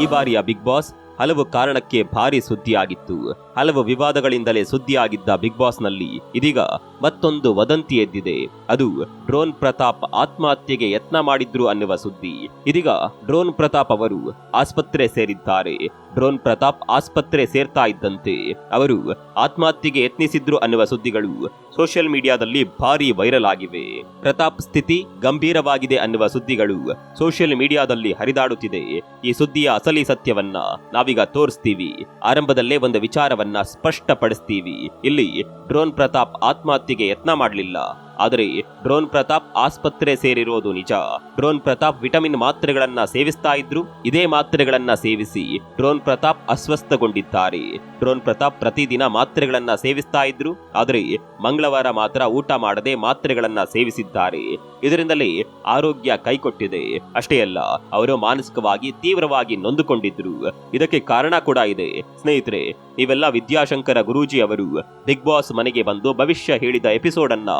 ಈ ಬಾರಿಯ big boss ಹಲವು ಕಾರಣಕ್ಕೆ ಭಾರಿ ಸುದ್ದಿಯಾಗಿತ್ತು. ಹಲವು ವಿವಾದಗಳಿಂದಲೇ ಸುದ್ದಿಯಾಗಿದ್ದ ಬಿಗ್ ಬಾಸ್ನಲ್ಲಿ ಇದೀಗ ಮತ್ತೊಂದು ವದಂತಿ ಎದ್ದಿದೆ. ಅದು ಡ್ರೋನ್ ಪ್ರತಾಪ್ ಆತ್ಮಹತ್ಯೆಗೆ ಯತ್ನ ಮಾಡಿದ್ರು ಅನ್ನುವ ಸುದ್ದಿ. ಇದೀಗ ಡ್ರೋನ್ ಪ್ರತಾಪ್ ಅವರು ಆಸ್ಪತ್ರೆ ಸೇರಿದ್ದಾರೆ. ಡ್ರೋನ್ ಪ್ರತಾಪ್ ಆಸ್ಪತ್ರೆ ಸೇರ್ತಾ ಇದ್ದಂತೆ ಅವರು ಆತ್ಮಹತ್ಯೆಗೆ ಯತ್ನಿಸಿದ್ರು ಅನ್ನುವ ಸುದ್ದಿಗಳು ಸೋಷಿಯಲ್ ಮೀಡಿಯಾದಲ್ಲಿ ಭಾರಿ ವೈರಲ್ ಆಗಿವೆ. ಪ್ರತಾಪ್ ಸ್ಥಿತಿ ಗಂಭೀರವಾಗಿದೆ ಅನ್ನುವ ಸುದ್ದಿಗಳು ಸೋಷಿಯಲ್ ಮೀಡಿಯಾದಲ್ಲಿ ಹರಿದಾಡುತ್ತಿದೆ. ಈ ಸುದ್ದಿಯ ಅಸಲಿ ಸತ್ಯವನ್ನ ನಾವೀಗ ತೋರಿಸ್ತೀವಿ. ಆರಂಭದಲ್ಲೇ ಒಂದು ವಿಚಾರವನ್ನ ಸ್ಪಷ್ಟಪಡಿಸ್ತೀವಿ. ಇಲ್ಲಿ ಡ್ರೋನ್ ಪ್ರತಾಪ್ ಆತ್ಮಹತ್ಯೆಗೆ ಯತ್ನ ಮಾಡಲಿಲ್ಲ. ಆದರೆ ಡ್ರೋನ್ ಪ್ರತಾಪ್ ಆಸ್ಪತ್ರೆ ಸೇರಿರೋದು ನಿಜ. ಡ್ರೋನ್ ಪ್ರತಾಪ್ ವಿಟಮಿನ್ ಮಾತ್ರೆಗಳನ್ನ ಸೇವಿಸ್ತಾ ಇದ್ರು, ಇದೇ ಮಾತ್ರೆಗಳನ್ನ ಸೇವಿಸಿ ಡ್ರೋನ್ ಪ್ರತಾಪ್ ಅಸ್ವಸ್ಥಗೊಂಡಿದ್ದಾರೆ. ಡ್ರೋನ್ ಪ್ರತಾಪ್ ಪ್ರತಿದಿನ ಮಾತ್ರೆಗಳನ್ನ ಸೇವಿಸ್ತಾ ಇದ್ರು, ಆದರೆ ಮಂಗಳವಾರ ಮಾತ್ರ ಊಟ ಮಾಡದೆ ಮಾತ್ರೆಗಳನ್ನ ಸೇವಿಸಿದ್ದಾರೆ. ಇದರಿಂದಲೇ ಆರೋಗ್ಯ ಕೈಕೊಟ್ಟಿದೆ. ಅಷ್ಟೇ ಅಲ್ಲ, ಅವರು ಮಾನಸಿಕವಾಗಿ ತೀವ್ರವಾಗಿ ನೊಂದುಕೊಂಡಿದ್ರು. ಇದಕ್ಕೆ ಕಾರಣ ಕೂಡ ಇದೆ. ಸ್ನೇಹಿತರೆ, ನೀವೆಲ್ಲ ವಿದ್ಯಾಶಂಕರ ಗುರೂಜಿ ಅವರು ಬಿಗ್ ಬಾಸ್ ಮನೆಗೆ ಬಂದು ಭವಿಷ್ಯ ಹೇಳಿದ ಎಪಿಸೋಡ್ ಅನ್ನ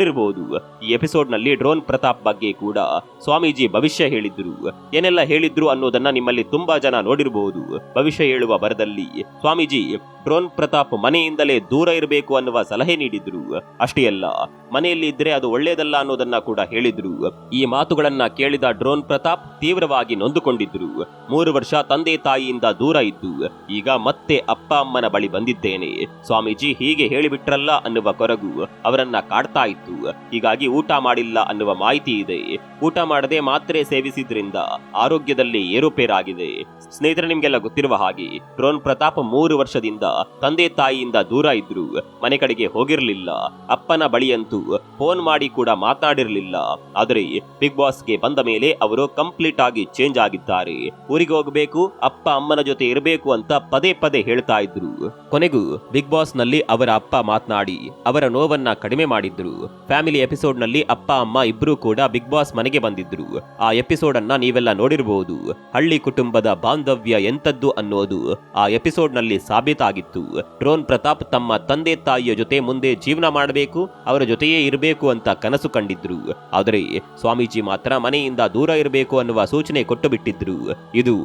ನೋಡಿರಬಹುದು ಈ ಎಪಿಸೋಡ್ನಲ್ಲಿ ಡ್ರೋನ್ ಪ್ರತಾಪ್ ಬಗ್ಗೆ ಕೂಡ ಸ್ವಾಮೀಜಿ ಭವಿಷ್ಯ ಹೇಳಿದ್ರು. ಏನೆಲ್ಲ ಹೇಳಿದ್ರು ಅನ್ನೋದನ್ನ ನಿಮ್ಮಲ್ಲಿ ತುಂಬಾ ಜನ ನೋಡಿರಬಹುದು ಭವಿಷ್ಯ ಹೇಳುವ ಬರದಲ್ಲಿ ಸ್ವಾಮೀಜಿ ಡ್ರೋನ್ ಪ್ರತಾಪ್ ಮನೆಯಿಂದಲೇ ದೂರ ಇರಬೇಕು ಅನ್ನುವ ಸಲಹೆ ನೀಡಿದ್ರು. ಅಷ್ಟೇ ಅಲ್ಲ, ಮನೆಯಲ್ಲಿ ಇದ್ರೆ ಅದು ಒಳ್ಳೇದಲ್ಲ ಅನ್ನೋದನ್ನ ಕೂಡ ಹೇಳಿದ್ರು. ಈ ಮಾತುಗಳನ್ನ ಕೇಳಿದ ಡ್ರೋನ್ ಪ್ರತಾಪ್ ತೀವ್ರವಾಗಿ ನೊಂದುಕೊಂಡಿದ್ರು. ಮೂರು ವರ್ಷ ತಂದೆ ತಾಯಿಯಿಂದ ದೂರ ಇದ್ದು, ಈಗ ಮತ್ತೆ ಅಪ್ಪ ಅಮ್ಮನ ಬಳಿ ಬಂದಿದ್ದೇನೆ. ಸ್ವಾಮೀಜಿ ಹೀಗೆ ಹೇಳಿಬಿಟ್ರಲ್ಲ ಅನ್ನುವ ಕೊರಗು ಅವರನ್ನ ಕಾಡ್ತಾ ಇತ್ತು. ಹೀಗಾಗಿ ಊಟ ಮಾಡಿಲ್ಲ ಅನ್ನುವ ಮಾಹಿತಿ ಇದೆ. ಊಟ ಮಾಡದೆ ಮಾತ್ರೆ ಸೇವಿಸಿದ್ರಿಂದ ಆರೋಗ್ಯದಲ್ಲಿ ಏರುಪೇರಾಗಿದೆ. ಸ್ನೇಹಿತರೆ, ನಿಮ್ಗೆಲ್ಲ ಗೊತ್ತಿರುವ ಹಾಗೆ ಡ್ರೋನ್ ಪ್ರತಾಪ್ ಮೂರು ವರ್ಷದಿಂದ ತಂದೆ ತಾಯಿಯಿಂದ ದೂರ ಇದ್ರು. ಮನೆ ಕಡೆಗೆ ಹೋಗಿರಲಿಲ್ಲ. ಅಪ್ಪನ ಬಳಿಯಂತೂ ಫೋನ್ ಮಾಡಿ ಕೂಡ ಮಾತಾಡಿರಲಿಲ್ಲ. ಆದರೆ ಬಿಗ್ ಬಾಸ್ಗೆ ಬಂದ ಮೇಲೆ ಅವರು ಕಂಪ್ಲೀಟ್ ಆಗಿ ಚೇಂಜ್ ಆಗಿದ್ದಾರೆ. ಊರಿಗೆ ಹೋಗಬೇಕು, ಅಪ್ಪ ಅಮ್ಮನ ಜೊತೆ ಇರಬೇಕು ಅಂತ ಪದೇ ಪದೇ ಹೇಳ್ತಾ ಇದ್ರು. ಕೊನೆಗೂ ಬಿಗ್ ಬಾಸ್ನಲ್ಲಿ ಅವರ ಅಪ್ಪ ಮಾತನಾಡಿ ಅವರ ನೋವನ್ನ ಕಡಿಮೆ ಮಾಡಿದ್ರು. ಫ್ಯಾಮಿಲಿ ಎಪಿಸೋಡ್ನಲ್ಲಿ ಅಪ್ಪ, ಅಮ್ಮ ಇಬ್ಬರೂ ಕೂಡ ಬಿಗ್ ಬಾಸ್ ಮನೆಗೆ ಬಂದಿದ್ರು. ಆ ಎಪಿಸೋಡ್ ಅನ್ನ ನೀವೆಲ್ಲ ನೋಡಿರಬಹುದು ಹಳ್ಳಿ ಕುಟುಂಬದ ಬಾಂಧವ್ಯ ಎಂತದ್ದು ಅನ್ನೋದು ಆ ಎಪಿಸೋಡ್ನಲ್ಲಿ ಸಾಬೀತಾಗಿತ್ತು. ಡ್ರೋನ್ ಪ್ರತಾಪ್ ತಮ್ಮ ತಂದೆ ತಾಯಿಯ ಜೊತೆ ಮುಂದೆ ಜೀವನ ಮಾಡಬೇಕು, ಅವರ ಜೊತೆಯೇ ಇರಬೇಕು ಅಂತ ಕನಸು ಕಂಡಿದ್ರು. ಆದರೆ ಸ್ವಾಮೀಜಿ ಮಾತ್ರ ಮನೆಯಿಂದ ದೂರ ಇರಬೇಕು ಅನ್ನುವ ಸೂಚನೆ ಕೊಟ್ಟು ಬಿಟ್ಟಿದ್ರು ಇದು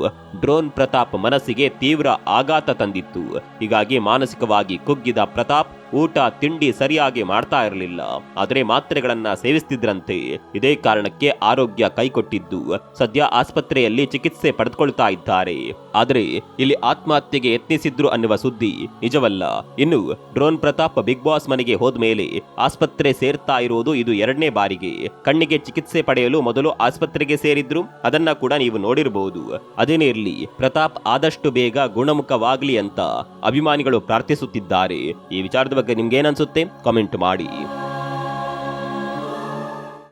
ಡ್ರೋನ್ ಪ್ರತಾಪ್ ಮನಸ್ಸಿಗೆ ತೀವ್ರ ಆಘಾತ ತಂದಿತ್ತು. ಹೀಗಾಗಿ ಮಾನಸಿಕವಾಗಿ ಕುಗ್ಗಿದ ಪ್ರತಾಪ್ ಊಟ, ತಿಂಡಿ ಸರಿಯಾಗಿ ಮಾಡ್ತಾ ಇರಲಿಲ್ಲ. ಆದರೆ ಮಾತ್ರೆಗಳನ್ನ ಸೇವಿಸ್ತಿದ್ರಂತೆ. ಇದೇ ಕಾರಣಕ್ಕೆ ಆರೋಗ್ಯ ಕೈಕೊಟ್ಟಿದ್ದು. ಸದ್ಯ ಆಸ್ಪತ್ರೆಯಲ್ಲಿ ಚಿಕಿತ್ಸೆ ಪಡೆದುಕೊಳ್ತಾ ಇದ್ದಾರೆ. ಆದರೆ ಇಲ್ಲಿ ಆತ್ಮಹತ್ಯೆಗೆ ಯತ್ನಿಸಿದ್ರು ಅನ್ನುವ ಸುದ್ದಿ ನಿಜವಲ್ಲ. ಇನ್ನು ಡ್ರೋನ್ ಪ್ರತಾಪ್ ಬಿಗ್ ಬಾಸ್ ಮನೆಗೆ ಹೋದ್ಮೇಲೆ ಆಸ್ಪತ್ರೆ ಸೇರ್ತಾ ಇರೋದು ಇದು ಎರಡನೇ ಬಾರಿಗೆ. ಕಣ್ಣಿಗೆ ಚಿಕಿತ್ಸೆ ಪಡೆಯಲು ಮೊದಲು ಆಸ್ಪತ್ರೆಗೆ ಸೇರಿದ್ರು. ಅದನ್ನ ಕೂಡ ನೀವು ನೋಡಿರಬಹುದು ಅದೇನೇ ಇರಲಿ, ಪ್ರತಾಪ್ ಆದಷ್ಟು ಬೇಗ ಗುಣಮುಖವಾಗ್ಲಿ ಅಂತ ಅಭಿಮಾನಿಗಳು ಪ್ರಾರ್ಥಿಸುತ್ತಿದ್ದಾರೆ. ಈ ವಿಚಾರದ ಬಗ್ಗೆ ನಿಮ್ಗೇನನ್ಸುತ್ತೆ ಕಾಮೆಂಟ್ ಮಾಡಿ.